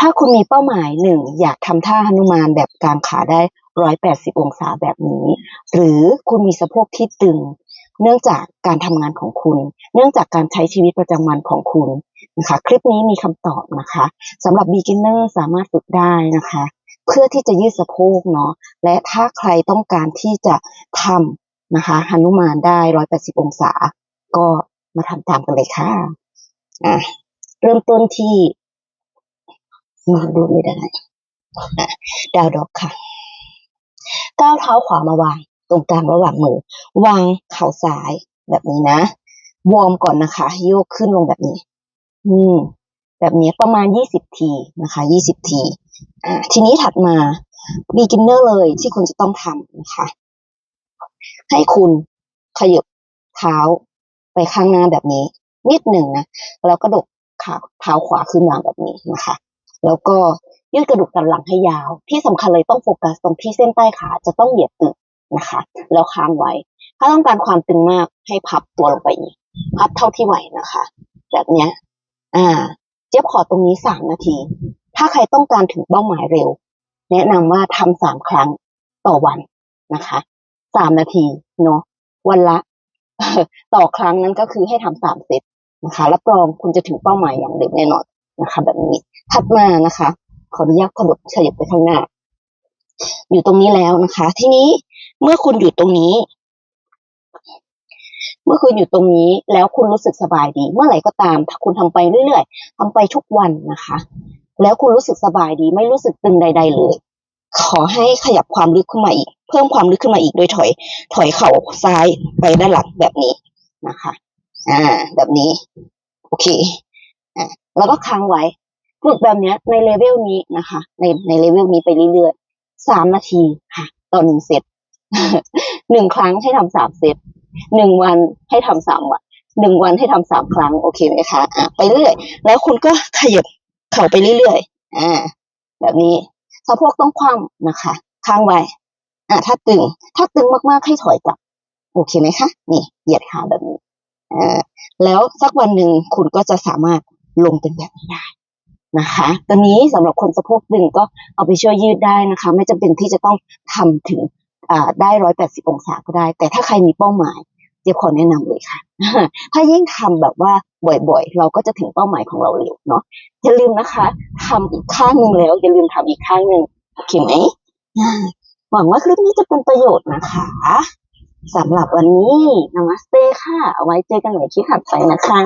ถ้าคุณมีเป้าหมายหนึ่งอยากทำท่าหนุมานแบบกางขาได้ร้อยแปดสิบองศาแบบนี้ หรือคุณมีสะโพกที่ตึง เนื่องจากการทำงานของคุณ เนื่องจากการใช้ชีวิตประจำวันของคุณนะคะ คลิปนี้มีคำตอบนะคะสำหรับ beginner สามารถฝึกได้นะคะ เพื่อที่จะยืดสะโพกเนาะและถ้าใครต้องการที่จะทำนะคะหนุมานได้ร้อยแปดสิบองศา ก็มาทำตามกันเลยค่ะอะเริ่มต้นที่ มาดูไม่ได้ดาวดอกค่ะ ก้าวเท้าขวามาวาง ตรงกลางระหว่างมือ วางเข่าซ้ายแบบนี้นะ วอร์มก่อนนะคะ โยกขึ้นลงแบบนี้ อืม แบบนี้ประมาณยี่สิบทีนะคะยี่สิบที อ่า ทีนี้ถัดมา beginner เลยที่คุณจะต้องทำนะคะ ให้คุณขยับเท้าไปข้างหน้าแบบนี้ นิดหนึ่งนะ แล้วกระดกขาเท้าขวาขึ้นมาแบบนี้นะคะ แล้วก็ยืดกระดูกสันหลังให้ยาว ที่สำคัญเลยต้องโฟกัสตรงที่เส้นใต้ขาจะต้องเหยียดตึงนะคะ แล้วค้างไว้ ถ้าต้องการความตึงมากให้พับตัวลงไปอีกพับเท่าที่ไหวนะคะ แบบเนี้ย อ่า เจี๊ยบขอตรงนี้สามนาที ถ้าใครต้องการถึงเป้าหมายเร็ว แนะนำว่าทำสามครั้งต่อวันนะคะสามนาทีเนาะวันละ ต่อครั้งนั้นก็คือให้ทำสามเซตนะคะรับรองคุณจะถึงเป้าหมายอย่างเร็วแน่นอน นะคะ แบบนี้ถัดมานะคะ ขออนุญาตขยับขยับไปข้างหน้า อยู่ตรงนี้แล้วนะคะ ทีนี้เมื่อคุณอยู่ตรงนี้ เมื่อคุณอยู่ตรงนี้แล้วคุณรู้สึกสบายดี เมื่อไหร่ก็ตาม ถ้าคุณทำไปเรื่อยๆทำไปทุกวันนะคะ แล้วคุณรู้สึกสบายดี ไม่รู้สึกตึงใด ๆ เลย ขอให้ขยับความลึกขึ้นมาอีก เพิ่มความลึกขึ้นมาอีกโดยถอย ถอยเข่าซ้ายไปด้านหลังแบบนี้นะคะ อ่า แบบนี้ โอเค อ่าแล้วก็ค้างไว้ฝึกแบบเนี้ยในเลเวลนี้นะคะ ในในเลเวลนี้ไปเรื่อยๆสามนาทีค่ะต่อหนึ่งเซตหนึ่งครั้งให้ทำสามเซตหนึ่งวันให้ทำสามวันหนึ่งวันให้ทำสามครั้ง โอเคไหมคะอะไปเรื่อยแล้วคุณก็ขยับเข่าไปเรื่อยๆอ่า แบบนี้สะโพกต้องคว่ำนะคะ ค้างไว้อ่าถ้าตึง ถ้าตึงมากๆให้ถอยกลับ โอเคไหมคะ นี่เหยียดขาแบบนี้อ่าแล้วสักวันหนึ่งคุณก็จะสามารถ ลงเป็นแบบนี้ได้นะคะตัวนี้สำหรับคนสะโพกตึงก็เอาไปช่วยยืดได้นะคะ ไม่จำเป็นที่จะต้องทำถึงได้ร้อยแปดสิบองศาก็ได้ แต่ถ้าใครมีเป้าหมายเจ๊ขอแนะนำเลยค่ะ ถ้ายิ่งทำแบบว่าบ่อยๆ เราก็จะถึงเป้าหมายของเราเร็วเนาะอย่าลืมนะคะทำอีกข้างหนึ่งแล้ว อย่าลืมทำอีกข้างหนึ่งโอเคไหมหวังว่าคลิปนี้จะเป็นประโยชน์นะคะสำหรับวันนี้นามัสเตค่ะ เอาไว้เจอกันใหม่คลิปถัดไปนะคะ